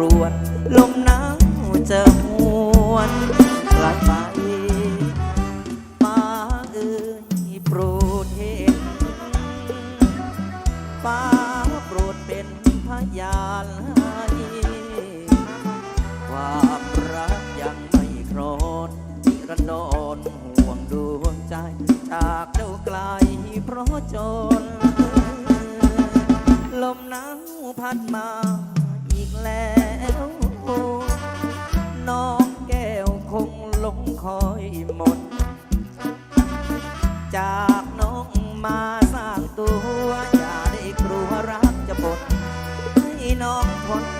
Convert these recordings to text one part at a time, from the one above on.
รวนลง น้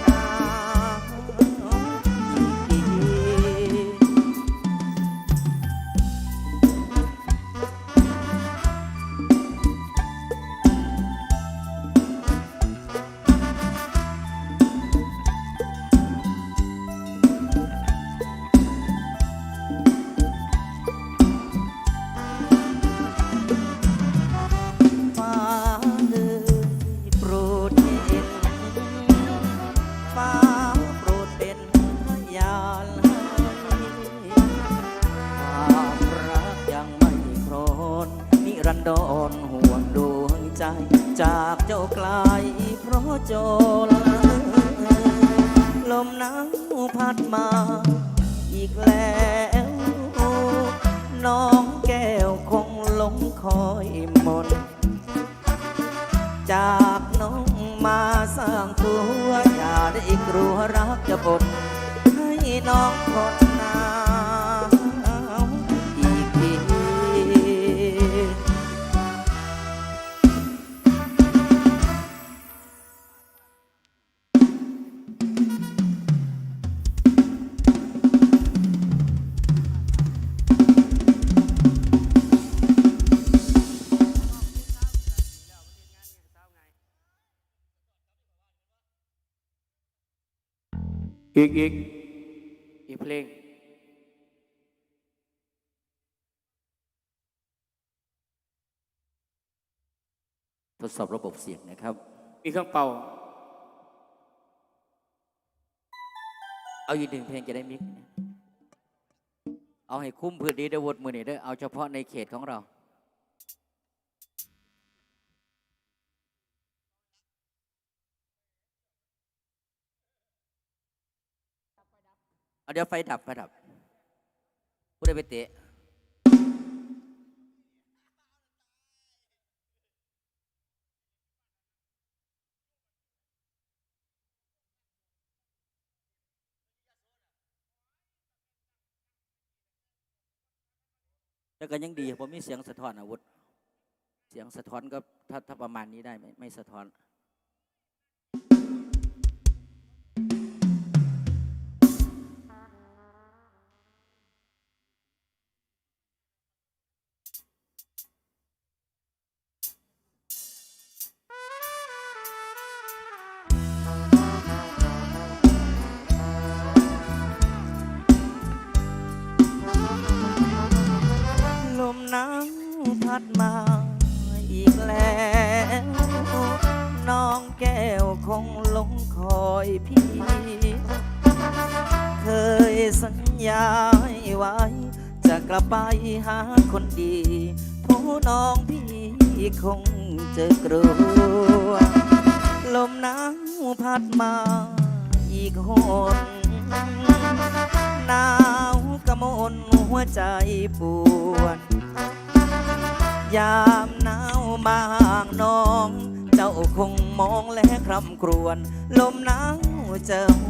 เพราะจนลมหนาวพัดมา อีกแล้วน้องแก้วคงหลงคอยหมด จากน้องมาสร้างตัวอย่าได้กลัวรักจะบดให้น้องทนหนา อีกอีกอีกเพลง ทดสอบระบบเสียงนะครับ มีเครื่องเป่า เอาอีกหนึ่งเพลงจะได้มิกซ์นะเอาให้คุ้มพื้นดีได้วดมือนี่ได้อเอาเฉพาะในเขตของเรา เอาเดี๋ยวไฟดับไฟดับผู้ใดไปเตะแล้วก็ยังดีผมมีเสียงสะท้อนอาวุธ เสียงสะท้อนก็ถ้าถ้าประมาณนี้ได้ไม่ไม่สะท้อน คงหลงคอยพี่ เคยสัญญาไว้ จะกลับไปหาคนดีผู้น้องพี่คงจะกลัว ลมหนาวพัดมาอีกหนหนาวกระมนหัวใจปวด ยามหนาวมาห่างน้อง เจ้าคงมองและคร่ำครวญลมหนาวจะห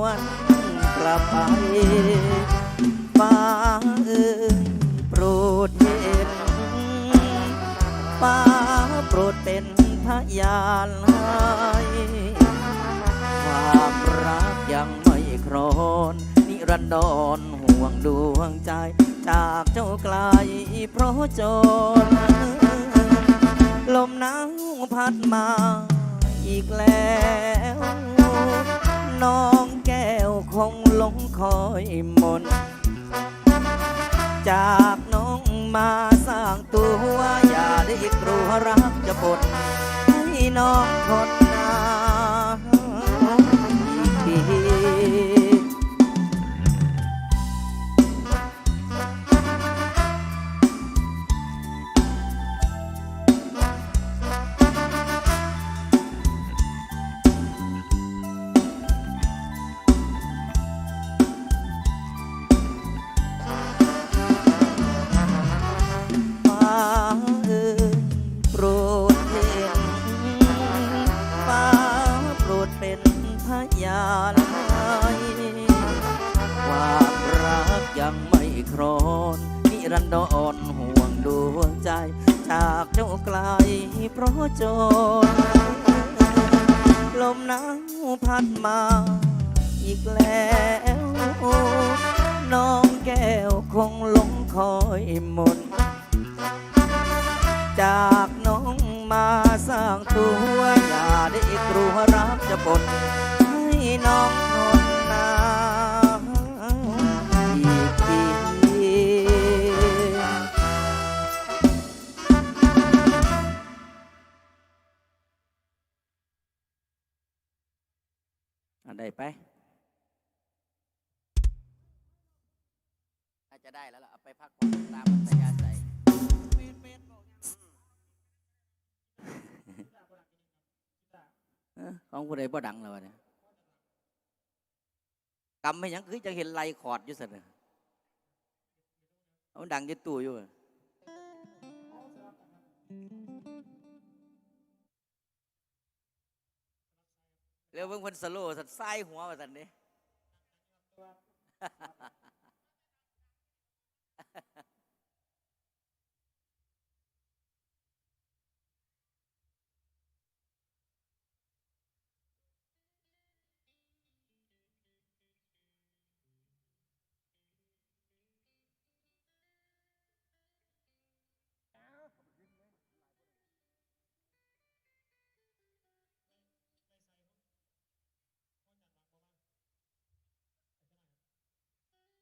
วนกลับไปฟ้าเอ่ยโปรดเห็นฟ้าโปรดเป็นพยานให้ความรักยังไม่ครอนนิรันดรห่วงดวงใจ จากเจ้าไกลเพราะจน ลมหนาวพัดมาอีกแล้ว น้องแก้วคงหลงคอยมน จากน้องมาสร้างตัวอย่าได้กลัวรักจะปดให้น้องทน จากน้องมาสร้างตัวอย่าได้กลัวรักจะปนให้น้องทนนาอีกทีอันใดไปอาจจะได้แล้วล่ะเอาไปพักผ่อนตามอัธยาศัย ของผู้ใดบ่ดังแล้วะเนี่ยกำไม่ยังคือจะเห็นไลคอดอยู่สินะเอามันดังอยึดตู้อยู่เร็วเบิ่งเพิ่นสโลว์สัตว์ไส้หัวว่าสันนี้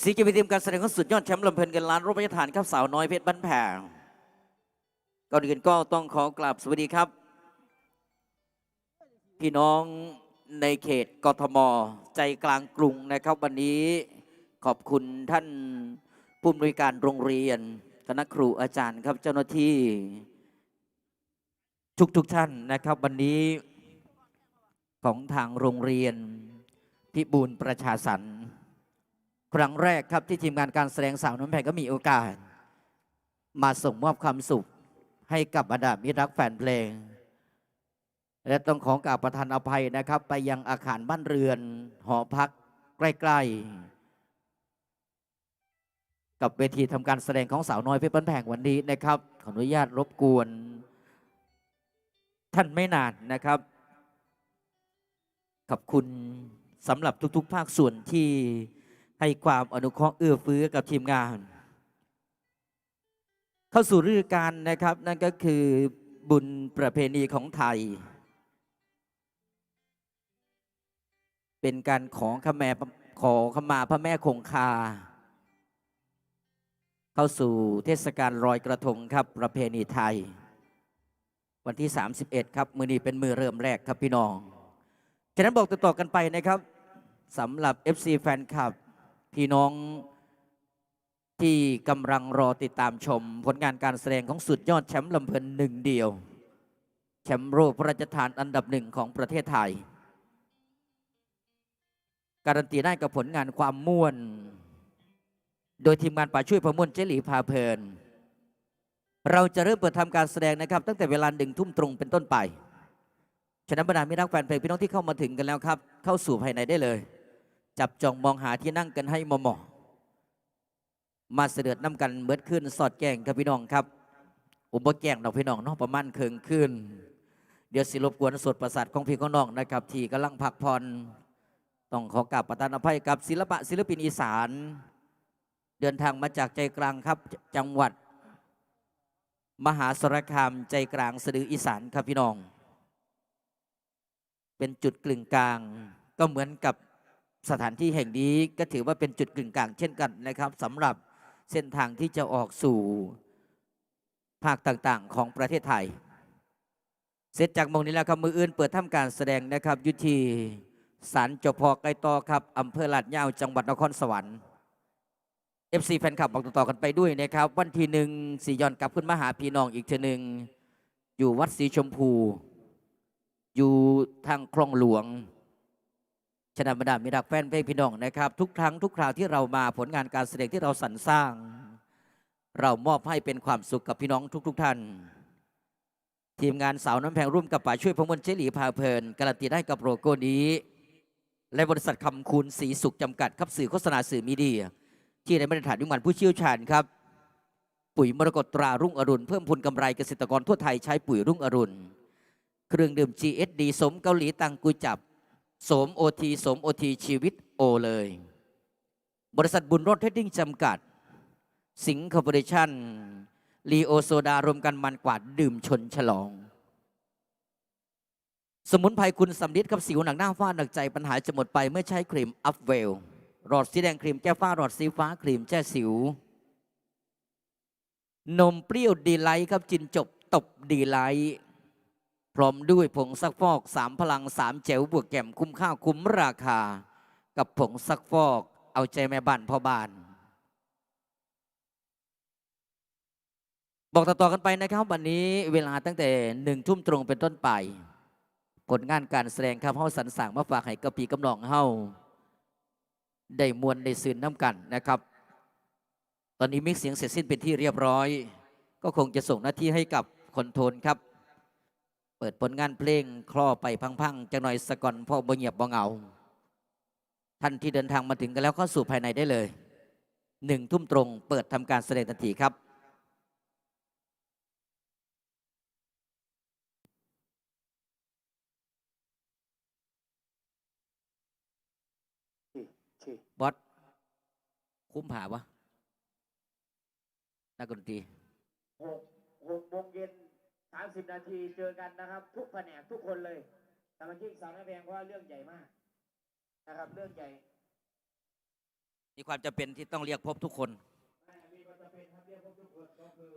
สีเกียรติมการแสดงของสุดยอดแชมป์ลำเพลินเงินล้านรูปพยฐานครับสาวน้อยเพชรบ้านแพงก่อนอื่นก็ต้องขอกราบสวัสดีครับ พี่น้องในเขตกทมใจกลางกรุงนะครับ วันนี้ขอบคุณท่านผู้อำนวยการโรงเรียนคณะครูอาจารย์ครับเจ้าหน้าที่ ทุกทุกท่านนะครับวันนี้ของทางโรงเรียนพิบูลประชาสรรค์ ครั้งแรกครับที่ทีมงานการแสดงสาวน้ำแพงก็มีโอกาส มาส่งมอบความสุขให้กับบรรดามิตรรักแฟนเพลง และต้องขอกราบประทานอภัยนะครับ ไปยังอาคารบ้านเรือน หอพักใกล้ๆ กับเวทีทำการแสดงของสาวน้อยเพชรบ้านแพงวันนี้นะครับ ขออนุญาตรบกวน ท่านไม่นานนะครับขอบคุณสำหรับทุกๆ ภาคส่วนที่ ให้ความอนุเคราะห์เอื้อเฟื้อกับทีมงาน เข้าสู่ฤดูกาลนะครับ นั่นก็คือบุญประเพณีของไทย เป็นการขอขมาขอขมาพระแม่คงคา เข้าสู่เทศกาลลอยกระทงครับประเพณีไทย วันที่ 31 ครับ มือนี้เป็นมือเริ่มแรกครับพี่น้อง ฉะนั้นบอกต่อๆกันไปนะครับสำหรับ FC แฟนคลับ พี่น้องที่กำลังรอติดตามชม ผลงานการแสดงของสุดยอดแชมป์ลำเพลินหนึ่งเดียว แชมป์โลกพระราชทานอันดับหนึ่งของประเทศไทย การันตีได้กับผลงานความม่วน โดยทีมงานป่าช่วยประมวลเจลีพาเพลิน เราจะเริ่มเปิดทำการแสดงนะครับ ตั้งแต่เวลาหนึ่งทุ่มตรงเป็นต้นไป ฉะนั้นบรรดามิรักแฟนเพลงพี่น้องที่เข้ามาถึงกันแล้วครับ เข้าสู่ภายในได้เลย จับจองมองหาที่นั่งกันให้เหมาะๆมาเสด็จน้ำกันเบิดขึ้นสอดแก่งครับพี่น้องครับ อุปแก่งดอกพี่น้องเนาะประมาณเคิงขึ้น เดี๋ยวสิรบกวนสวดประสาทของพี่ของน้องนะครับ ที่กำลังพักผ่อนต้องขอกราบประทานอภัยกับศิลปะศิลปินอีสาน เดินทางมาจากใจกลางครับจังหวัด มหาสารคามใจกลางสะดืออีสานครับพี่น้อง เป็นจุดกลึงกลางก็เหมือนกับ สถานที่แห่งนี้ก็ถือว่าเป็นจุดกลึงกลางเช่นกันนะครับสำหรับเส้นทางที่จะออกสู่ภาคต่างๆ ของประเทศไทย เสร็จจากมงนี้แล้วครับมืออื่นเปิดทำการแสดงนะครับยุทีสารจพอไกลต่อครับอำเภอลาดยาวจังหวัดนครสวรรค์ FC แฟนคลับบอกต่อๆกันไปด้วยนะครับ วันที่หนึ่งสี่ย้อนกลับขึ้นมาหาพี่น้องอีกเทีหนึ่งอยู่วัดศรีชมพู อยู่ทางคลองหลวง ชนะบรรดามีดักแฟนเพลงพี่น้องนะครับ ทุกครั้งทุกคราวที่เรามาผลงานการแสดงที่เราสรรสร้าง เรามอบให้เป็นความสุขกับพี่น้องทุก ๆท่าน ทีมงานสาวน้ำแพงร่วมกับป่าช่วยพงมลเจลีพาเพลินการันตีได้กับโลโก้นี้ และบริษัทคำคูณสีสุขจำกัดครับสื่อโฆษณาสื่อมีเดีย ที่ได้มาตรฐานยุมันผู้เชี่ยวชาญครับ ปุ๋ยมรกตตรารุ่งอรุณเพิ่มพูนกำไรเกษตรกรทั่วไทยใช้ปุ๋ยรุ่งอรุณเครื่องดื่ม GSD สมเกาหลีตังกุยจับ สมโอทีสมโอทีชีวิตโอเลย บริษัทบุญรถเทดดิ้งจำกัด สิงคอร์ปอเรชั่นลีโอโซดารวมกันมันกวาดดื่มชนฉลอง สมุนไพรคุณสำลิดกับสิวหนังหน้าฝ้าหนักใจปัญหาจะหมดไปเมื่อใช้ครีมอัพเวลหลอดสีแดงครีมแก้ฝ้าหลอดสีฟ้าครีมแก้สิว นมเปรี้ยวดีไลท์ครับจินจบตบดีไลท์ พร้อมด้วยผงซักฟอกสามพลังสามเจลบวกแก้มคุ้มค่าคุ้มราคา กับผงซักฟอกเอาใจแม่บ้านพ่อบ้าน บอกต่อๆกันไปนะครับ วันนี้เวลาตั้งแต่หนึ่งทุ่มตรงเป็นต้นไป ผลงานการแสดงครับเฮาสันสั่งมาฝากให้กระปีกำลองเฮาได้มวลได้ซืนน้ำกันนะครับ ตอนนี้มิกเสียงเสร็จสิ้นเป็นที่เรียบร้อย ก็คงจะส่งหน้าที่ให้กับคอนโทรลครับ ปิดผลงานเพลงคลอไปพังๆจังหน่อยสะก่อนพ่อบ่เงียบบ่เหงา ท่านที่เดินทางมาถึงกันแล้วเข้าสู่ภายในได้เลยหนึ่งทุ่มตรง เปิดทำการแสดงทันทีครับบอสคุ้มผ่าวะนักดนตรีหกหกโมงเย็น สามสิบนาทีเจอกันนะครับ ทุกแผนกทุกคนเลยสมาชิกสาวน้ำแพงเพราะว่าเรื่องใหญ่มากนะครับ เรื่องใหญ่มีความจำเป็นที่ต้องเรียกพบทุกคน มีความจำเป็นครับเรียกพวกทุกคนก็คือ